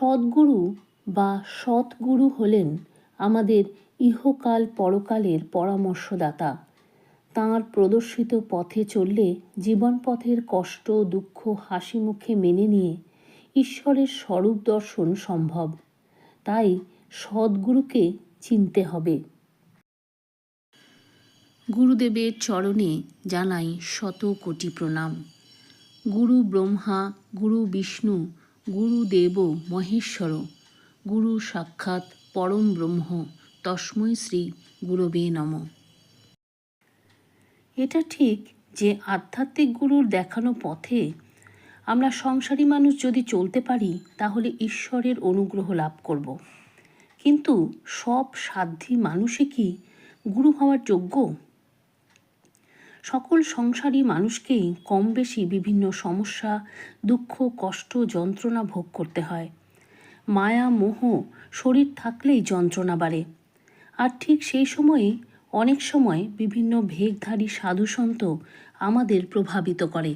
সদ্গুরু বা সৎগুরু হলেন আমাদের ইহকাল পরকালের পরামর্শদাতা। তাঁর প্রদর্শিত পথে চললে জীবন পথের কষ্ট, দুঃখ, হাসি মুখে মেনে নিয়ে ঈশ্বরের স্বরূপ দর্শন সম্ভব। তাই সদ্গুরুকে চিনতে হবে। গুরুদেবের চরণে জানাই শত কোটি প্রণাম। গুরু ব্রহ্মা, গুরু বিষ্ণু গুরুদেব মহেশ্বর, গুরু সাক্ষাৎ পরম ব্রহ্ম, তস্মৈ শ্রী গুরবে নম। এটা ঠিক যে আধ্যাত্মিক গুরুর দেখানো পথে আমরা সংসারী মানুষ যদি চলতে পারি, তাহলে ঈশ্বরের অনুগ্রহ লাভ করব। কিন্তু সব সাধ্যী মানুষই কি গুরু হওয়ার যোগ্য? সকল সংসারী মানুষকেই কম বেশি বিভিন্ন সমস্যা, দুঃখ, কষ্ট, যন্ত্রণা ভোগ করতে হয়। মায়া, মোহ, শরীর থাকলেই যন্ত্রণা বাড়ে। আর ঠিক সেই সময়েই অনেক সময় বিভিন্ন ভেগধারী সাধুসন্ত আমাদের প্রভাবিত করে।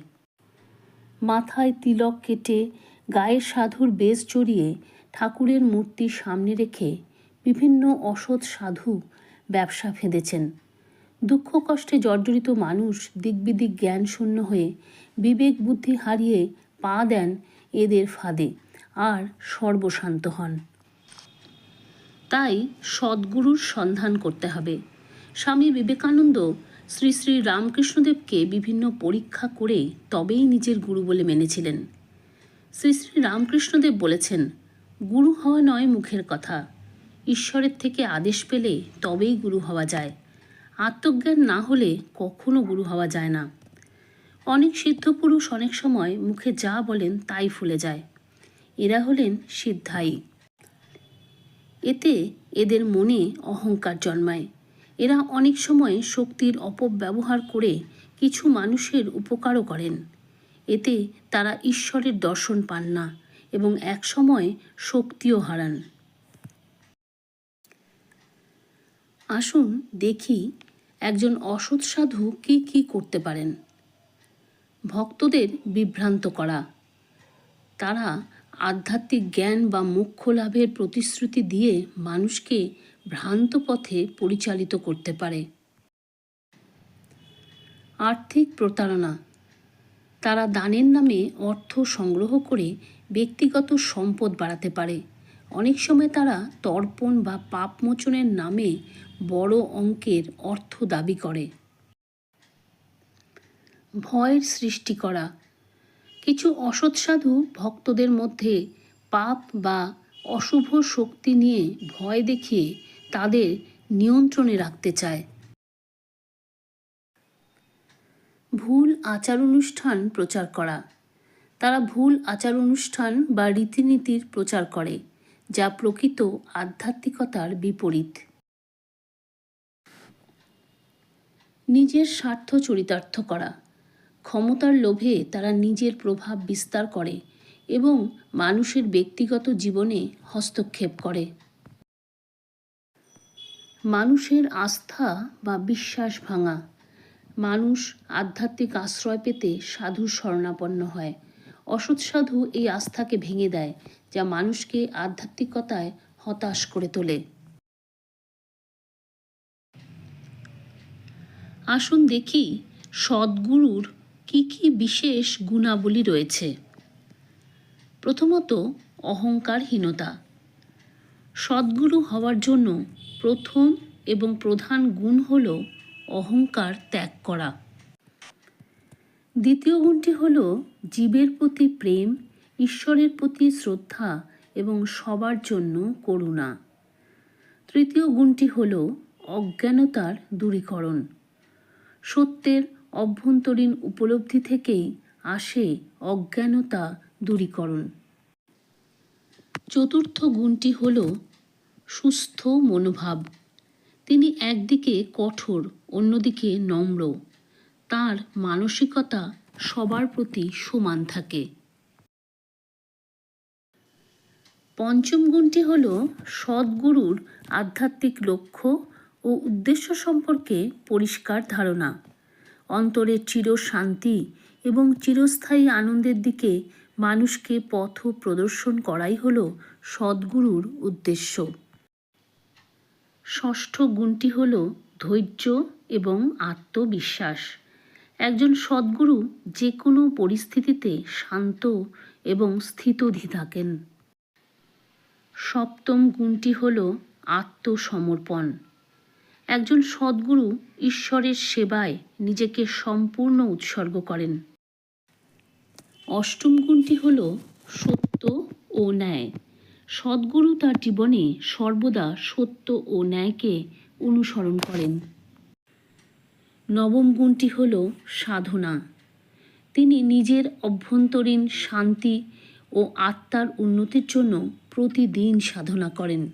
মাথায় তিলক কেটে গায়ের সাধুর বেশ জড়িয়ে ঠাকুরের মূর্তি সামনে রেখে বিভিন্ন অসৎ সাধু ব্যবসা ফেঁদেছেন। দুঃখ কষ্টে জর্জরিত মানুষ দিকবিদিক জ্ঞান শূন্য হয়ে বিবেক বুদ্ধি হারিয়ে পা দেন এদের ফাঁদে আর সর্বশান্ত হন। তাই সদ্গুরুর সন্ধান করতে হবে। স্বামী বিবেকানন্দ শ্রী শ্রী রামকৃষ্ণদেবকে বিভিন্ন পরীক্ষা করে তবেই নিজের গুরু বলে মেনেছিলেন। শ্রী শ্রী রামকৃষ্ণদেব বলেছেন, গুরু হওয়া নয় মুখের কথা। ঈশ্বরের থেকে আদেশ পেলে তবেই গুরু হওয়া যায়। আত্মজ্ঞান না হলে কখনো গুরু হওয়া যায় না। অনেক সিদ্ধ পুরুষ অনেক সময় মুখে যা বলেন তাই ফুলে যায়। এরা হলেন সিদ্ধাই। এতে এদের মনে অহংকার জন্মায়। এরা অনেক সময় শক্তির অপব্যবহার করে কিছু মানুষের উপকারও করেন। এতে তারা ঈশ্বরের দর্শন পান না এবং একসময় শক্তিও হারান। আসুন দেখি একজন অসৎ সাধু কী কী করতে পারেন। ভক্তদের বিভ্রান্ত করা। তারা আধ্যাত্মিক জ্ঞান বা মুখ্য লাভের প্রতিশ্রুতি দিয়ে মানুষকে ভ্রান্ত পথে পরিচালিত করতে পারে। আর্থিক প্রতারণা। তারা দানের নামে অর্থ সংগ্রহ করে ব্যক্তিগত সম্পদ বাড়াতে পারে। অনেক সময় তারা তর্পণ বা পাপমোচনের নামে বড় অঙ্কের অর্থ দাবি করে। ভয়ের সৃষ্টি করা। কিছু অসৎ সাধু ভক্তদের মধ্যে পাপ বা অশুভ শক্তি নিয়ে ভয় দেখিয়ে তাদের নিয়ন্ত্রণে রাখতে চায়। ভুল আচার অনুষ্ঠান প্রচার করা। তারা ভুল আচার অনুষ্ঠান বা রীতিনীতির প্রচার করে। যা প্রকৃত আধ্যাত্মিকতার বিপরীত। নিজের স্বার্থ চরিতার্থ করা, ক্ষমতার লোভে তারা নিজের প্রভাব বিস্তার করে এবং মানুষের ব্যক্তিগত জীবনে হস্তক্ষেপ করে। মানুষের আস্থা বা বিশ্বাস ভাঙা, মানুষ আধ্যাত্মিক আশ্রয় পেতে সাধুর শরণাপন্ন হয়। অসৎ সাধু এই আস্থাকে ভেঙে দেয়, যা মানুষকে আধ্যাত্মিকতায় হতাশ করে তোলে। আসুন দেখি সদ্গুরুর কি কি বিশেষ গুণাবলী রয়েছে। প্রথমত, অহংকারহীনতা। সদ্গুরু হওয়ার জন্য প্রথম এবং প্রধান গুণ হল অহংকার ত্যাগ করা। দ্বিতীয় গুণটি হল জীবের প্রতি প্রেম, ঈশ্বরের প্রতি শ্রদ্ধা এবং সবার জন্য করুণা। তৃতীয় গুণটি হল অজ্ঞানতার দূরীকরণ। সত্যের অভ্যন্তরীণ উপলব্ধি থেকেই আসে অজ্ঞানতা দূরীকরণ। চতুর্থ গুণটি হল সুস্থ মনোভাব। তিনি একদিকে কঠোর, অন্যদিকে নম্র। তার মানসিকতা সবার প্রতি সমান থাকে। পঞ্চম গুণটি হল সদ্গুরুর আধ্যাত্মিক লক্ষ্য ও উদ্দেশ্য সম্পর্কে পরিষ্কার ধারণা। অন্তরের চির শান্তি এবং চিরস্থায়ী আনন্দের দিকে মানুষকে পথ প্রদর্শন করাই হল সদ্গুরুর উদ্দেশ্য। ষষ্ঠ গুণটি হল ধৈর্য এবং আত্মবিশ্বাস। একজন সদ্গুরু যে কোনো পরিস্থিতিতে শান্ত এবং স্থিতধী থাকেন। সপ্তম গুণটি হল আত্মসমর্পণ। একজন সদ্গুরু ঈশ্বরের সেবায় নিজেকে সম্পূর্ণ উৎসর্গ করেন। অষ্টম গুণটি হল সত্য ও ন্যায়। সদ্গুরু তার জীবনে সর্বদা সত্য ও ন্যায়কে অনুসরণ করেন। নবম গুণটি হল সাধনা। তিনি নিজের অভ্যন্তরীণ শান্তি ও আত্মার উন্নতির জন্য প্রতিদিন সাধনা করেন।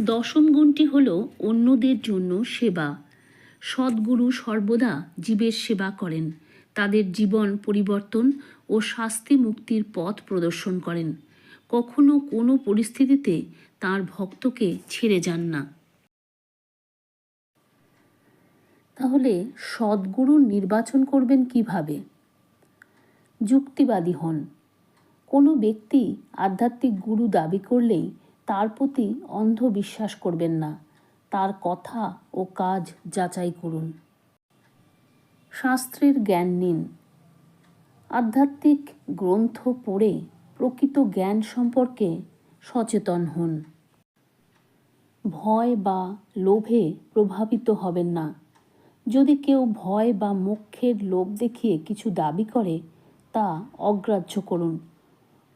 দশম গুণটি হল অন্যদের জন্য সেবা। সদ্গুরু সর্বদা জীবের সেবা করেন, তাদের জীবন পরিবর্তন ও শাস্তি মুক্তির পথ প্রদর্শন করেন। কখনো কোনো পরিস্থিতিতে তার ভক্তকে ছেড়ে যান না। তাহলে সদ্গুরু নির্বাচন করবেন কীভাবে? যুক্তিবাদী হন। কোনো ব্যক্তি আধ্যাত্মিক গুরু দাবি করলেই তার প্রতি অন্ধ বিশ্বাস করবেন না। তার কথা ও কাজ যাচাই করুন। শাস্ত্রের জ্ঞান নিন। আধ্যাত্মিক গ্রন্থ পড়ে প্রকৃত জ্ঞান সম্পর্কে সচেতন হন। ভয় বা লোভে প্রভাবিত হবেন না। যদি কেউ ভয় বা মোক্ষের লোভ দেখিয়ে কিছু দাবি করে, তা অগ্রাহ্য করুন।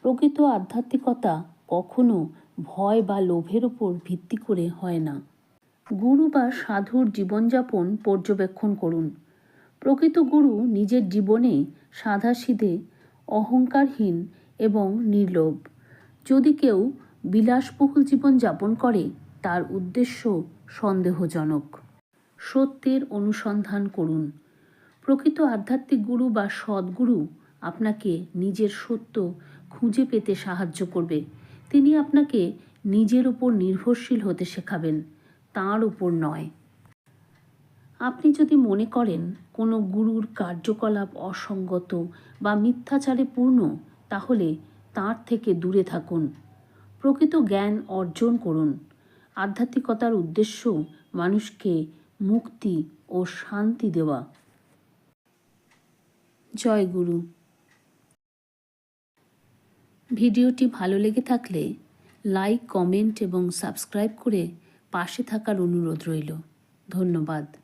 প্রকৃত আধ্যাত্মিকতা কখনো ভয় বা লোভের উপর ভিত্তি করে হয় না। গুরু বা সাধুর জীবনযাপন পর্যবেক্ষণ করুন। প্রকৃত গুরু নিজের জীবনে সাধাসিধে, অহংকারহীন এবং নির্লোভ। যদি কেউ বিলাসবহুল জীবন যাপন করে, তার উদ্দেশ্য সন্দেহজনক। সত্যের অনুসন্ধান করুন। প্রকৃত আধ্যাত্মিক গুরু বা সদ্গুরু আপনাকে নিজের সত্য খুঁজে পেতে সাহায্য করবে। তিনি আপনাকে নিজের উপর নির্ভরশীল হতে শেখাবেন, তাঁর উপর নয়। আপনি যদি মনে করেন কোনো গুরুর কার্যকলাপ অসঙ্গত বা মিথ্যাচারে পূর্ণ, তাহলে তার থেকে দূরে থাকুন। প্রকৃত জ্ঞান অর্জন করুন। আধ্যাত্মিকতার উদ্দেশ্য মানুষকে মুক্তি ও শান্তি দেওয়া। জয় গুরু। ভিডিওটি ভালো লেগে থাকলে লাইক, কমেন্ট এবং সাবস্ক্রাইব করে পাশে থাকার অনুরোধ রইল। ধন্যবাদ।